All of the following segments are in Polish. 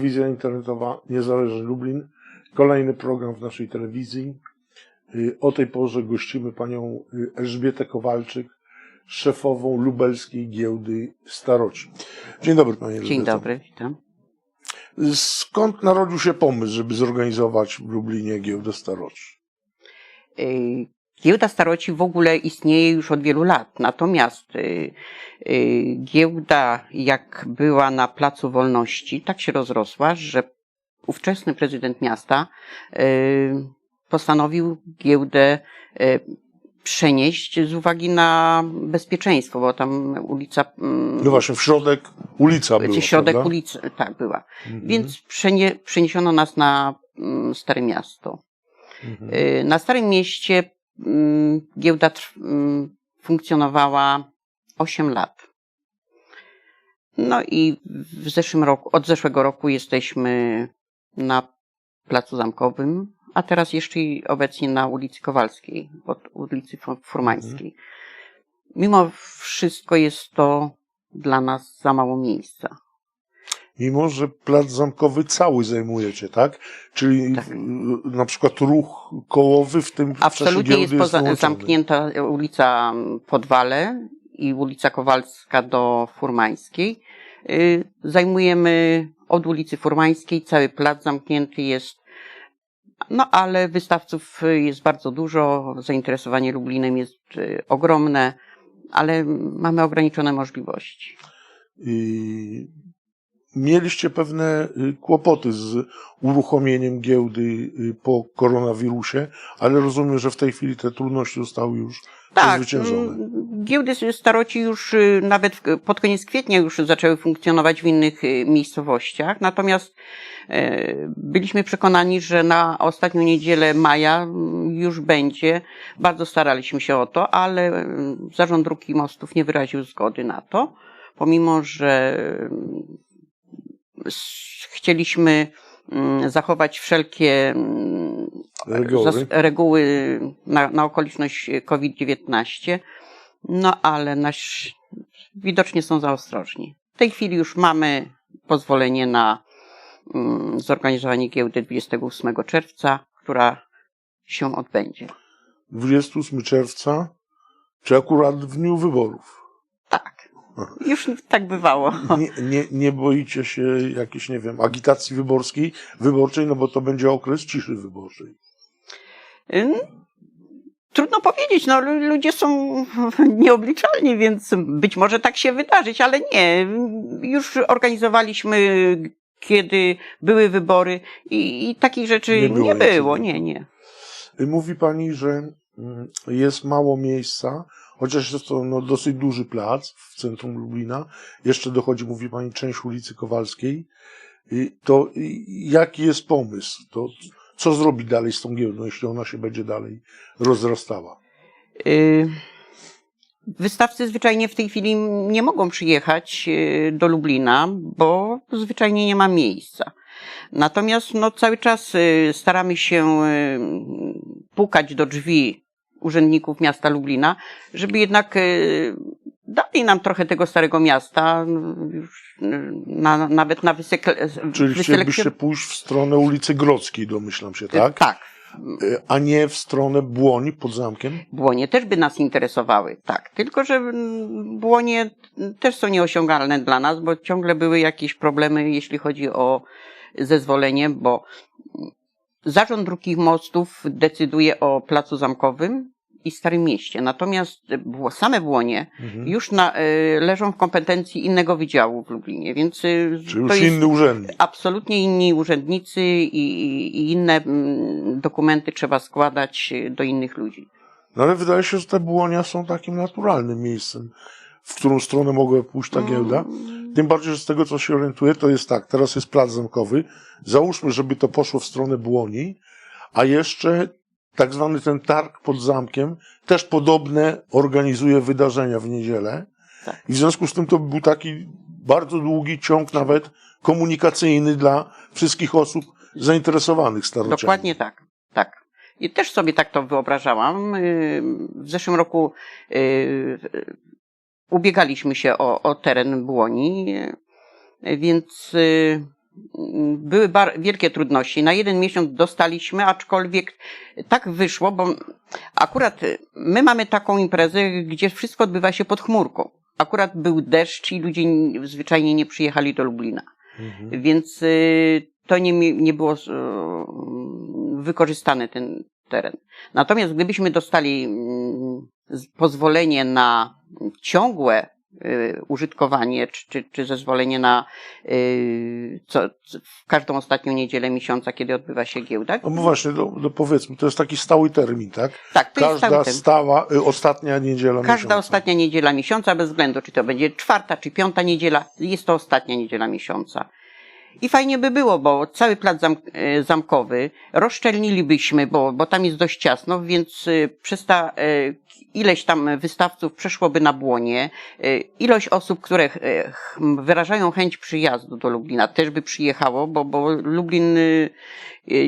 Telewizja internetowa Niezależny Lublin. Kolejny program w naszej telewizji. Y, O tej porze gościmy panią y, Elżbietę Kowalczyk, szefową lubelskiej giełdy Staroci. Dzień dobry panie Dzień Elżbieto. dobry, witam. Skąd narodził się pomysł, żeby zorganizować w Lublinie giełdę Staroci? Giełda Staroci w ogóle istnieje już od wielu lat, natomiast y, y, giełda jak była na Placu Wolności, tak się rozrosła, że ówczesny prezydent miasta y, postanowił giełdę y, przenieść z uwagi na bezpieczeństwo, bo tam ulica... mm, No właśnie, w środek ulica była, środek prawda? ulicy, tak była. Mhm. Więc przenie, przeniesiono nas na mm, Stare Miasto. Mhm. Y, Na Starym Mieście giełda trw- mm, funkcjonowała 8 lat. No i w zeszłym roku, od zeszłego roku jesteśmy na Placu Zamkowym, a teraz jeszcze obecnie na ulicy Kowalskiej, od ulicy Fu- Furmańskiej. Mimo wszystko jest to dla nas za mało miejsca. Mimo, że plac zamkowy cały zajmujecie, tak? Czyli Tak. y, na przykład ruch kołowy w tym w Absolutnie jest giełdy poza, wyłączony. zamknięta ulica Podwale i ulica Kowalska do Furmańskiej. Y, Zajmujemy od ulicy Furmańskiej, cały plac zamknięty jest. No ale wystawców jest bardzo dużo, zainteresowanie Lublinem jest y, ogromne, ale mamy ograniczone możliwości. I mieliście pewne y, kłopoty z uruchomieniem giełdy y, po koronawirusie, ale rozumiem, że w tej chwili te trudności zostały już Tak, przezwyciężone. mm, giełdy staroci już y, nawet pod koniec kwietnia już zaczęły funkcjonować w innych miejscowościach, natomiast e, byliśmy przekonani, że na ostatnią niedzielę maja mm, już będzie. Bardzo staraliśmy się o to, ale mm, Zarząd Dróg i Mostów nie wyraził zgody na to, pomimo że chcieliśmy mm, zachować wszelkie mm, Reguły. reguły na, na okoliczność COVID-19, no ale nasz, widocznie są za ostrożni. W tej chwili już mamy pozwolenie na mm, zorganizowanie giełdy 28 czerwca, która się odbędzie. 28 czerwca, czy akurat w dniu wyborów. Już tak bywało. Nie, nie, nie boicie się jakiejś, nie wiem, agitacji wyborskiej, wyborczej, no bo to będzie okres ciszy wyborczej. Trudno powiedzieć, no lu- ludzie są nieobliczalni, więc być może tak się wydarzyć, ale nie. Już organizowaliśmy, kiedy były wybory i, i takich rzeczy Nie nie było było, nic. nie, nie. Mówi pani, że mm, jest mało miejsca, chociaż jest to no, dosyć duży plac w centrum Lublina. Jeszcze dochodzi, mówi pani, część ulicy Kowalskiej. I To jaki jest pomysł? To co zrobić dalej z tą giełdą, jeśli ona się będzie dalej rozrastała? Y, Wystawcy zwyczajnie w tej chwili nie mogą przyjechać y, do Lublina, bo zwyczajnie nie ma miejsca. Natomiast no, cały czas y, staramy się y, pukać do drzwi urzędników miasta Lublina, żeby jednak y, dali nam trochę tego starego miasta, już, y, na, nawet na wysekle, Czyli chcielibyście pójść w stronę ulicy Grodzkiej, domyślam się, tak? Tak. Y, A nie w stronę Błoni pod zamkiem? Błonie też by nas interesowały, tak. Tylko, że błonie też są nieosiągalne dla nas, bo ciągle były jakieś problemy, jeśli chodzi o zezwolenie, bo Zarząd Dróg i Mostów decyduje o Placu Zamkowym i Starym Mieście. Natomiast same Błonie Mhm. już na, y, leżą w kompetencji innego wydziału w Lublinie, więc y, Czy to już inny urzędnik? absolutnie inni urzędnicy i, i- inne mm, dokumenty trzeba składać y, do innych ludzi. No ale wydaje się, że te Błonia są takim naturalnym miejscem, w którą stronę mogła pójść ta giełda. Tym bardziej, że z tego, co się orientuję, to jest tak, teraz jest plac zamkowy. Załóżmy, żeby to poszło w stronę Błoni, a jeszcze tak zwany ten targ pod zamkiem też podobne organizuje wydarzenia w niedzielę. Tak. I w związku z tym to był taki bardzo długi ciąg nawet komunikacyjny dla wszystkich osób zainteresowanych starociami. Dokładnie tak, tak. I też sobie tak to wyobrażałam. Y, W zeszłym roku y, ubiegaliśmy się o, o teren Błoni, więc y, były bar- wielkie trudności. Na jeden miesiąc dostaliśmy, aczkolwiek tak wyszło, bo akurat my mamy taką imprezę, gdzie wszystko odbywa się pod chmurką. Akurat był deszcz i ludzie zwyczajnie nie przyjechali do Lublina. Mhm. Więc y, to nie, nie było wykorzystany ten teren. Natomiast gdybyśmy dostali mm, pozwolenie na ciągłe y, użytkowanie, czy, czy, czy zezwolenie na y, co, w każdą ostatnią niedzielę miesiąca, kiedy odbywa się giełda. No bo właśnie, no, no powiedzmy, to jest taki stały termin, tak? Tak, to jest Każda cały ten. stała, y, ostatnia niedziela Każda miesiąca. ostatnia niedziela miesiąca, bez względu czy to będzie czwarta czy piąta niedziela, jest to ostatnia niedziela miesiąca. I fajnie by było, bo cały plac zam, e, zamkowy rozszczelnilibyśmy, bo, bo tam jest dość ciasno, więc e, przez ta e, ileś tam wystawców przeszłoby na błonie. Ilość osób, które wyrażają chęć przyjazdu do Lublina też by przyjechało, bo, bo Lublin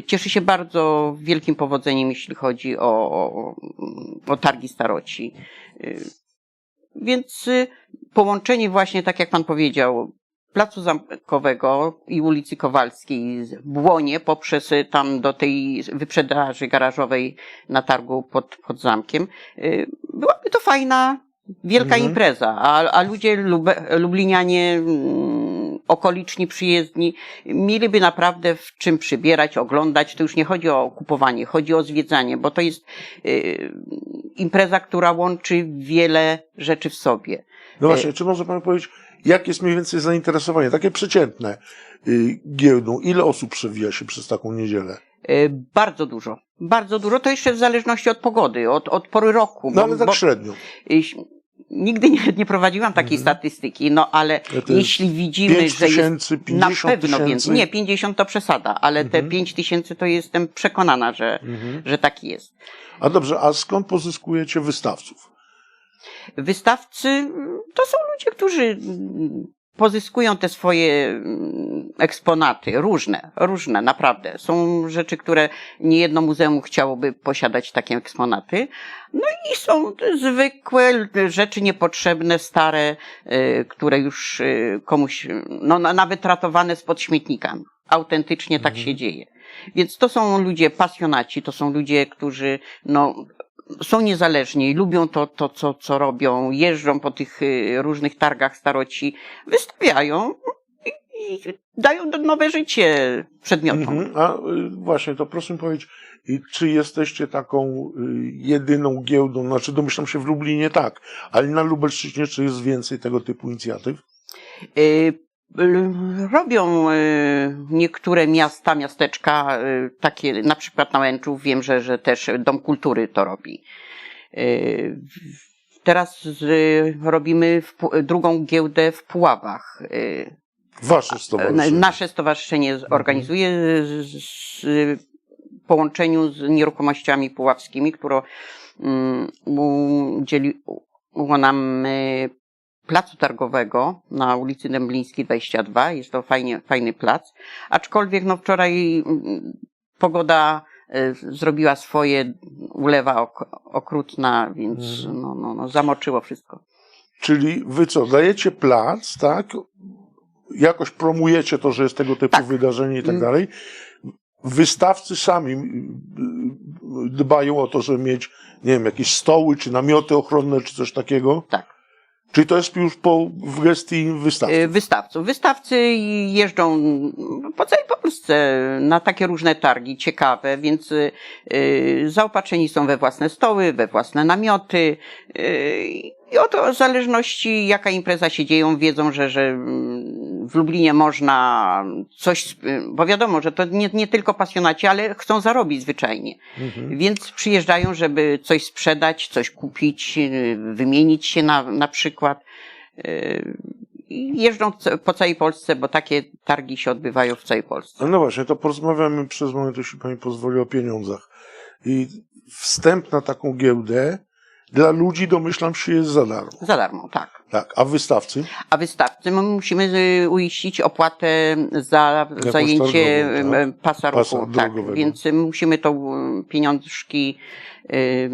cieszy się bardzo wielkim powodzeniem, jeśli chodzi o, o, o targi staroci. Więc połączenie właśnie, tak jak pan powiedział, Placu Zamkowego i ulicy Kowalskiej w Błonie poprzez y, tam do tej wyprzedaży garażowej na targu pod, pod zamkiem. y, Byłaby to fajna, wielka Mhm. impreza, a, a ludzie lube, lublinianie mm, okoliczni, przyjezdni mieliby naprawdę w czym przybierać, oglądać. To już nie chodzi o kupowanie, chodzi o zwiedzanie, bo to jest y, impreza, która łączy wiele rzeczy w sobie. No właśnie, czy może pan powiedzieć, jak jest mniej więcej zainteresowanie, takie przeciętne y, giełdą? Ile osób przewija się przez taką niedzielę? Y, Bardzo dużo. Bardzo dużo. To jeszcze w zależności od pogody, od, od pory roku. No bo- ale tak bo- średnio. y, Nigdy nie, nie prowadziłam takiej statystyki, no ale Mhm. Jeśli widzimy, 5 że jest tysięcy, na 50 pewno więcej. Nie, 50 to przesada, ale Mhm. te 5 tysięcy to jestem przekonana, że, Mhm. że tak jest. A dobrze, a skąd pozyskujecie wystawców? Wystawcy mm, to są ludzie, którzy mm, pozyskują te swoje mm, eksponaty, różne, różne, naprawdę. Są rzeczy, które niejedno muzeum chciałoby posiadać takie eksponaty. No i są zwykłe rzeczy niepotrzebne, stare, y, które już y, komuś, no na- nawet ratowane spod śmietnika. Autentycznie tak się dzieje. Więc to są ludzie pasjonaci, to są ludzie, którzy no, są niezależni, lubią to, to co, co robią, jeżdżą po tych y, różnych targach staroci, wystawiają i, dają nowe życie przedmiotom. Mhm. A y, właśnie, to proszę mi powiedzieć, czy jesteście taką y, jedyną giełdą, znaczy domyślam się w Lublinie tak, ale na Lubelszczyźnie czy jest więcej tego typu inicjatyw? Y, Robią y, niektóre miasta, miasteczka, y, takie na przykład na Łęczów, wiem, że, że też Dom Kultury to robi. W- Teraz robimy w, drugą giełdę w Puławach. Wasze stowarzyszenie. Nasze stowarzyszenie organizuje z połączeniu z nieruchomościami puławskimi, które mm, udzieliło nam placu targowego na ulicy Dęblińskiej 22. Jest to fajnie, fajny plac. Aczkolwiek no wczoraj mm, pogoda y, zrobiła swoje, ulewa ok, okrutna, więc Mhm. no, no, no, zamoczyło wszystko. Czyli wy co, dajecie plac, tak? Jakoś promujecie to, że jest tego typu Tak. wydarzenie i tak Mm. dalej. Wystawcy sami y, dbają o to, żeby mieć, nie wiem, jakieś stoły, czy namioty ochronne, czy coś takiego. Tak. Czyli to jest już po, w gestii wystawcy. Y, Wystawców. Wystawcy jeżdżą po całej Polsce na takie różne targi ciekawe, więc y, zaopatrzeni są we własne stoły, we własne namioty. y, I oto w zależności jaka impreza się dzieją, wiedzą, że, że mm, w Lublinie można coś, y, bo wiadomo, że to nie, nie tylko pasjonaci, ale chcą zarobić zwyczajnie. Mhm. Więc przyjeżdżają, żeby coś sprzedać, coś kupić, y, wymienić się na, na przykład. Y, jeżdżą po całej Polsce, bo takie targi się odbywają w całej Polsce. No właśnie, to porozmawiamy przez moment, jeśli pani pozwoli, o pieniądzach. I wstęp na taką giełdę dla ludzi, domyślam się, jest za darmo. Za darmo, tak. Tak, a wystawcy? A wystawcy my musimy y, uiścić opłatę za zajęcie targową, tak? y, pasa Pasa ruchu. Tak, drogowego. więc y, musimy tą y, pieniążki y,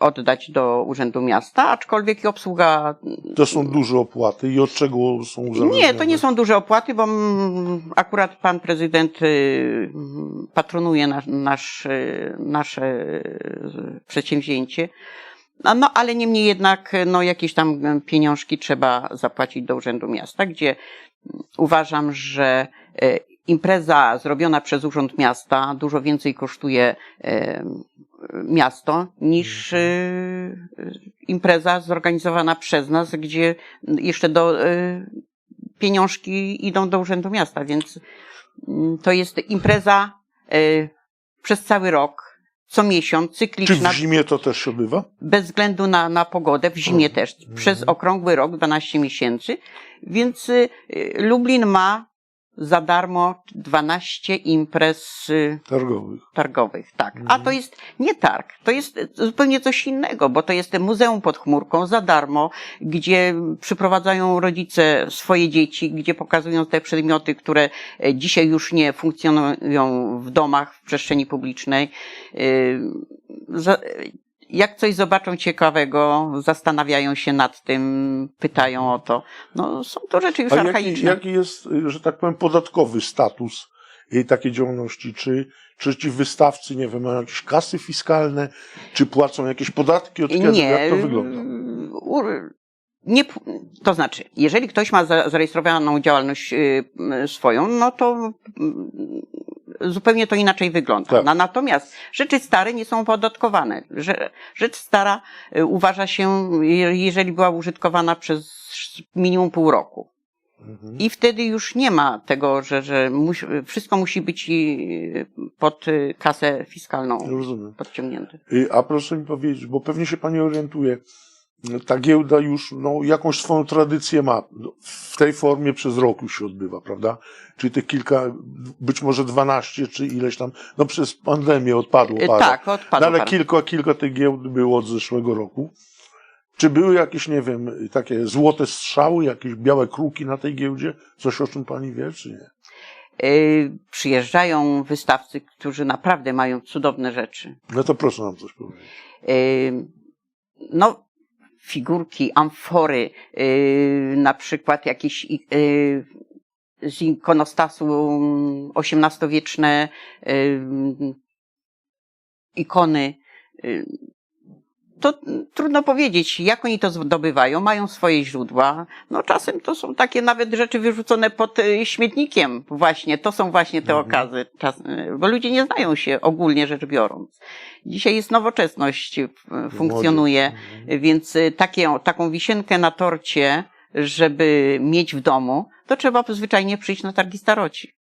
oddać do Urzędu Miasta, aczkolwiek i obsługa. To są duże opłaty i od czego są uzależnione? Nie, to nie są duże opłaty, bo mm, akurat pan prezydent y, patronuje nasz, nasz, y, nasze y, przedsięwzięcie. No, no, ale niemniej jednak, no, jakieś tam y, pieniążki trzeba zapłacić do Urzędu Miasta, gdzie uważam, że y, impreza zrobiona przez Urząd Miasta dużo więcej kosztuje miasto niż impreza zorganizowana przez nas, gdzie jeszcze do pieniążki idą do Urzędu Miasta, więc to jest impreza przez cały rok, co miesiąc, Czy cykliczna, w zimie to też się odbywa? bez względu na, na pogodę, w zimie Mhm. też, przez okrągły rok, 12 miesięcy, więc y, y, Lublin ma za darmo 12 imprez y, Targowych. targowych, tak. A Mhm. to jest nie targ, to jest zupełnie coś innego, bo to jest muzeum pod chmurką za darmo, gdzie przyprowadzają rodzice swoje dzieci, gdzie pokazują te przedmioty, które e, dzisiaj już nie funkcjonują w domach, w przestrzeni publicznej. Jak coś zobaczą ciekawego, zastanawiają się nad tym, pytają o to. No, są to rzeczy już A jaki, archaiczne. jaki jest, y, że tak powiem, podatkowy status takiej działalności? Czy, czy ci wystawcy, nie wiem, mają jakieś kasy fiskalne, czy płacą jakieś podatki od kiedy? Nie. Jak to wygląda? Nie, to znaczy, jeżeli ktoś ma za- zarejestrowaną działalność y, swoją, no to zupełnie to inaczej wygląda. Tak. Na- Natomiast rzeczy stare nie są opodatkowane. Że- Rzecz stara y, uważa się, je- jeżeli była użytkowana przez minimum pół roku. Mhm. I wtedy już nie ma tego, że, że musi, wszystko musi być y, pod y, kasę fiskalną Rozumiem. podciągnięte. A proszę mi powiedzieć, bo pewnie się Pani orientuje, ta giełda już no, jakąś swoją tradycję ma. No, W tej formie przez rok już się odbywa, prawda? Czyli te kilka, być może 12 czy ileś tam, no przez pandemię odpadło Y, parę. Tak, No, odpadło ale parę. kilka, kilka tych giełd było od zeszłego roku. Czy były jakieś, nie wiem, takie złote strzały, jakieś białe kruki na tej giełdzie? Coś o czym pani wie, czy nie? Y, przyjeżdżają wystawcy, którzy naprawdę mają cudowne rzeczy. No to proszę nam coś powiedzieć. Y, no, figurki, amfory, y, na przykład jakieś i- y, z ikonostasu XVIII-wieczne y, ikony. To trudno powiedzieć, jak oni to zdobywają, mają swoje źródła. No czasem to są takie nawet rzeczy wyrzucone pod y, śmietnikiem właśnie. To są właśnie te Mhm. okazy, czas, y, bo ludzie nie znają się ogólnie rzecz biorąc. Dzisiaj jest nowoczesność, y, funkcjonuje, Mhm. więc takie, taką wisienkę na torcie, żeby mieć w domu, to trzeba zwyczajnie przyjść na targi staroci.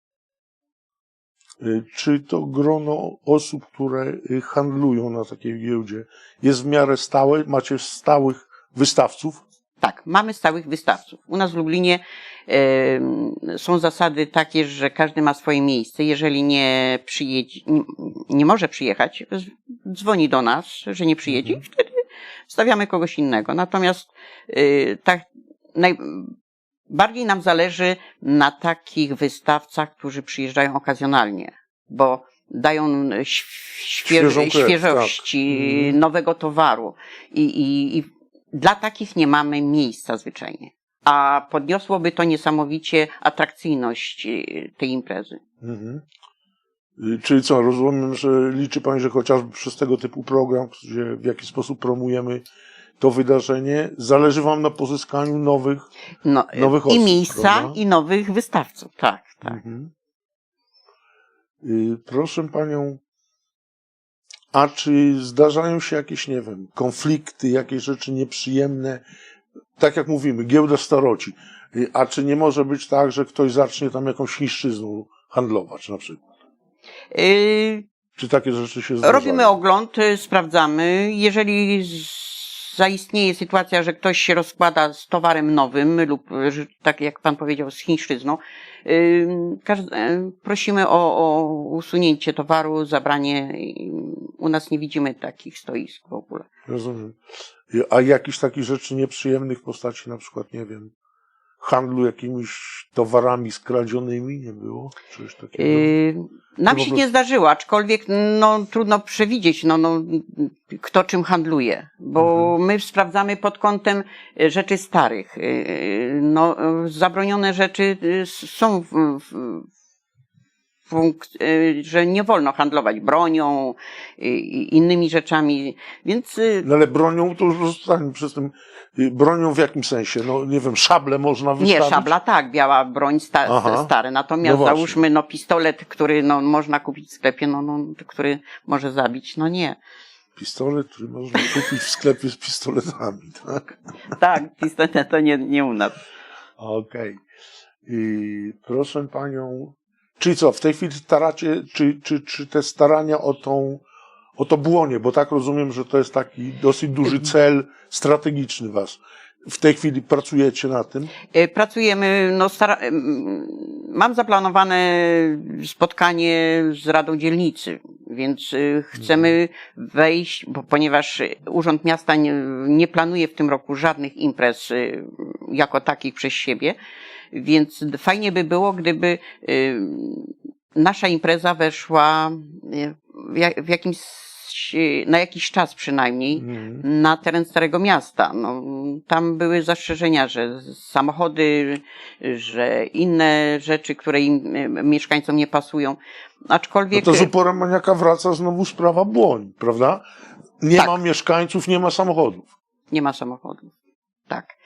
Y, Czy to grono osób, które y, handlują na takiej giełdzie jest w miarę stałe? Macie stałych wystawców? Tak, mamy stałych wystawców. U nas w Lublinie em, są zasady takie, że każdy ma swoje miejsce. Jeżeli nie przyjedzie, nie, nie może przyjechać, dzwoni do nas, że nie przyjedzie i wtedy stawiamy kogoś innego. Natomiast y, tak, naj, bardziej nam zależy na takich wystawcach, którzy przyjeżdżają okazjonalnie, bo dają św- Świeżą świeże, krew, świeżości, tak. Mhm. nowego towaru. I, i, I dla takich nie mamy miejsca zwyczajnie. A podniosłoby to niesamowicie atrakcyjność y, tej imprezy. Mhm. Y, Czyli co, rozumiem, że liczy Pani, że chociażby przez tego typu program, gdzie w jakiś sposób promujemy to wydarzenie, zależy Wam na pozyskaniu nowych. No, Nowych I osób, miejsca, prawda? i nowych wystawców. Tak, tak. Mhm. Y, Proszę Panią, a czy zdarzają się jakieś, nie wiem, konflikty, jakieś rzeczy nieprzyjemne? Tak jak mówimy, giełda staroci. Y, A czy nie może być tak, że ktoś zacznie tam jakąś chińszczyzną handlować na przykład? Y, Czy takie rzeczy się zdarzają? Robimy ogląd, y, sprawdzamy. Jeżeli z- zaistnieje sytuacja, że ktoś się rozkłada z towarem nowym lub, tak jak pan powiedział, z chińszczyzną, Prosimy o, o usunięcie towaru, zabranie. U nas nie widzimy takich stoisk w ogóle. Rozumiem. A jakichś takich rzeczy nieprzyjemnych w postaci na przykład, nie wiem, handlu jakimiś towarami skradzionymi nie było? Czegoś takiego? Yy, Nam się prostu- nie zdarzyło, aczkolwiek no, trudno przewidzieć, no, no, kto czym handluje, bo Mhm. my sprawdzamy pod kątem e, rzeczy starych. Yy, No, e, zabronione rzeczy są w, w, że nie wolno handlować bronią i innymi rzeczami, więc e, No ale bronią to już zostanie przez tym. y, Bronią w jakim sensie? No nie wiem, szable można wystawić? Nie, szabla tak, biała broń sta, Aha. stare. Natomiast No załóżmy, no pistolet, który no, można kupić w sklepie, no, no, który może zabić, no nie. Pistolet, który można kupić w sklepie z pistoletami, tak? Tak, pistolet to nie, nie u nas. Okej. I proszę panią, czyli co, w tej chwili staracie, czy, czy, czy te starania o tą, o to błonie, bo tak rozumiem, że to jest taki dosyć duży cel strategiczny was. W tej chwili pracujecie na tym. E, Pracujemy, no stara, mam zaplanowane spotkanie z Radą Dzielnicy, więc e, chcemy wejść, bo ponieważ Urząd Miasta nie, nie planuje w tym roku żadnych imprez e, jako takich przez siebie, więc fajnie by było, gdyby e, nasza impreza weszła e, w ja- w jakimś, na jakiś czas przynajmniej, Mhm. na teren Starego Miasta. No, tam były zastrzeżenia, że samochody, że inne rzeczy, które im, e, mieszkańcom nie pasują. No Aczkolwiek to z uporem maniaka wraca znowu sprawa błoń, prawda? Nie Tak. ma mieszkańców, nie ma samochodów. nie ma samochodów. Tak.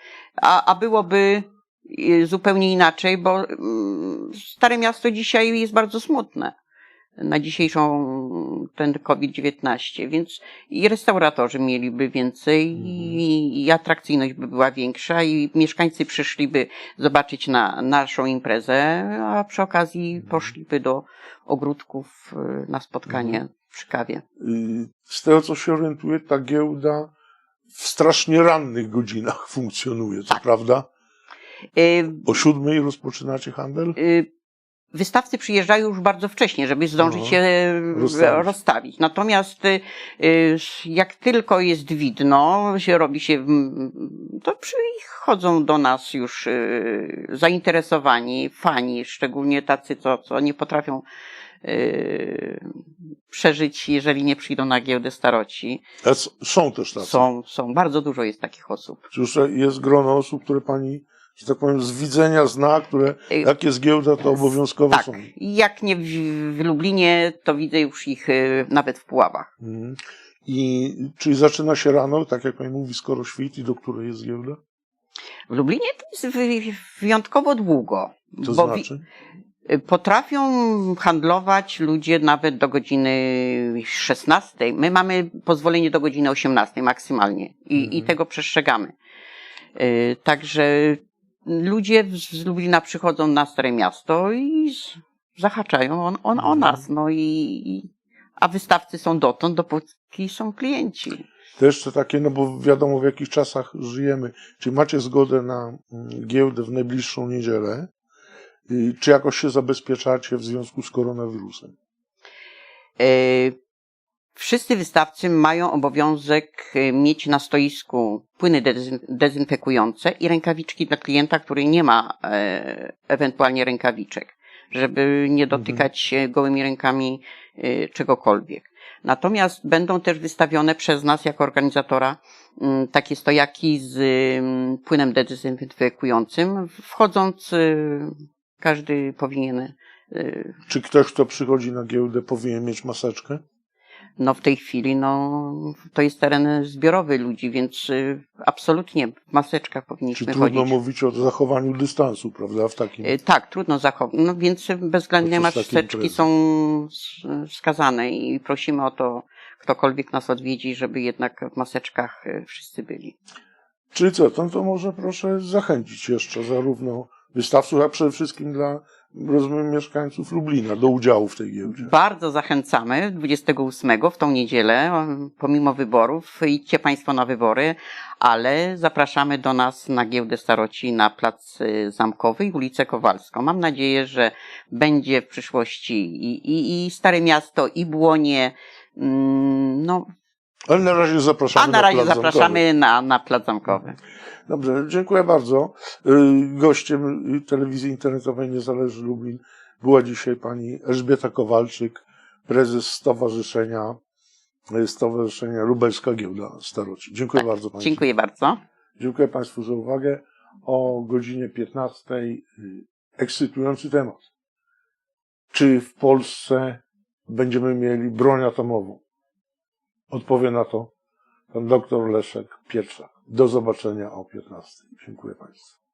A, a byłoby zupełnie inaczej, bo mm, Stare Miasto dzisiaj jest bardzo smutne na dzisiejszą ten COVID-19, więc i restauratorzy mieliby więcej i, i atrakcyjność by była większa i mieszkańcy przyszliby zobaczyć na naszą imprezę, a przy okazji poszliby do ogródków y, na spotkanie przy kawie. Y, Z tego, co się orientuję, ta giełda w strasznie rannych godzinach funkcjonuje, co Tak. prawda? Y, O siódmej rozpoczynacie handel? y, Wystawcy przyjeżdżają już bardzo wcześnie, żeby zdążyć No, się rozstawić. rozstawić. Natomiast y, y, jak tylko jest widno, się robi się, mm, to przychodzą do nas już y, zainteresowani, fani, szczególnie tacy, co, co nie potrafią y, przeżyć, jeżeli nie przyjdą na giełdę staroci. S- Są też tacy. Są, są, bardzo dużo jest takich osób. Czy już jest grono osób, które pani, że tak powiem, z widzenia zna, które jak jest giełda, to obowiązkowo Tak, są. jak nie w, w Lublinie, to widzę już ich y, nawet w Puławach. Mhm. I czyli zaczyna się rano, tak jak pani mówi, skoro świt i do której jest giełda? W Lublinie to jest wy- wyjątkowo długo. To wi- znaczy? potrafią handlować ludzie nawet do godziny 16. My mamy pozwolenie do godziny 18 maksymalnie i, Mhm. i tego przestrzegamy. Y, Także ludzie z Lublina przychodzą na Stare Miasto i zahaczają on, on, o Mhm. nas. No i, a wystawcy są dotąd, dopóki są klienci. To jeszcze takie, no bo wiadomo w jakich czasach żyjemy. Czy macie zgodę na mm, giełdę w najbliższą niedzielę? Czy jakoś się zabezpieczacie w związku z koronawirusem? E, Wszyscy wystawcy mają obowiązek e, mieć na stoisku płyny dezyn- dezynfekujące i rękawiczki dla klienta, który nie ma e, ewentualnie rękawiczek, żeby nie dotykać się gołymi rękami e, czegokolwiek. Natomiast będą też wystawione przez nas jako organizatora mm, takie stojaki z mm, płynem dezynfekującym. Wchodząc, e, każdy powinien Czy ktoś, kto przychodzi na giełdę, powinien mieć maseczkę? No w tej chwili, no, to jest teren zbiorowy ludzi, więc y, absolutnie w maseczkach Czy powinniśmy trudno chodzić. mówić o zachowaniu dystansu, prawda? W takim. Y, Tak, trudno zachować. No więc bezwzględnie maseczki są wskazane i prosimy o to, ktokolwiek nas odwiedzi, żeby jednak w maseczkach y, wszyscy byli. Czyli co, to, to może proszę zachęcić jeszcze zarówno wystawców, a przede wszystkim dla rozumiem, mieszkańców Lublina do udziału w tej giełdzie. Bardzo zachęcamy 28 w tą niedzielę, pomimo wyborów. Idźcie Państwo na wybory, ale zapraszamy do nas na giełdę staroci na Plac y, Zamkowy i ulicę Kowalską. Mam nadzieję, że będzie w przyszłości i, i, i Stare Miasto, i Błonie. mm, No, Ale na razie zapraszamy a na razie plac zapraszamy na, na Plac Zamkowy. Dobrze, dziękuję bardzo. Y, Gościem telewizji internetowej Niezależny Lublin była dzisiaj pani Elżbieta Kowalczyk, prezes Stowarzyszenia, y, Stowarzyszenia Lubelska Giełda Staroci. Dziękuję bardzo Państwu. Dziękuję bardzo. Dziękuję Państwu za uwagę. O godzinie 15 y, ekscytujący temat. Czy w Polsce będziemy mieli broń atomową? Odpowie na to pan doktor Leszek Pietrzak. Do zobaczenia o 15. Dziękuję Państwu.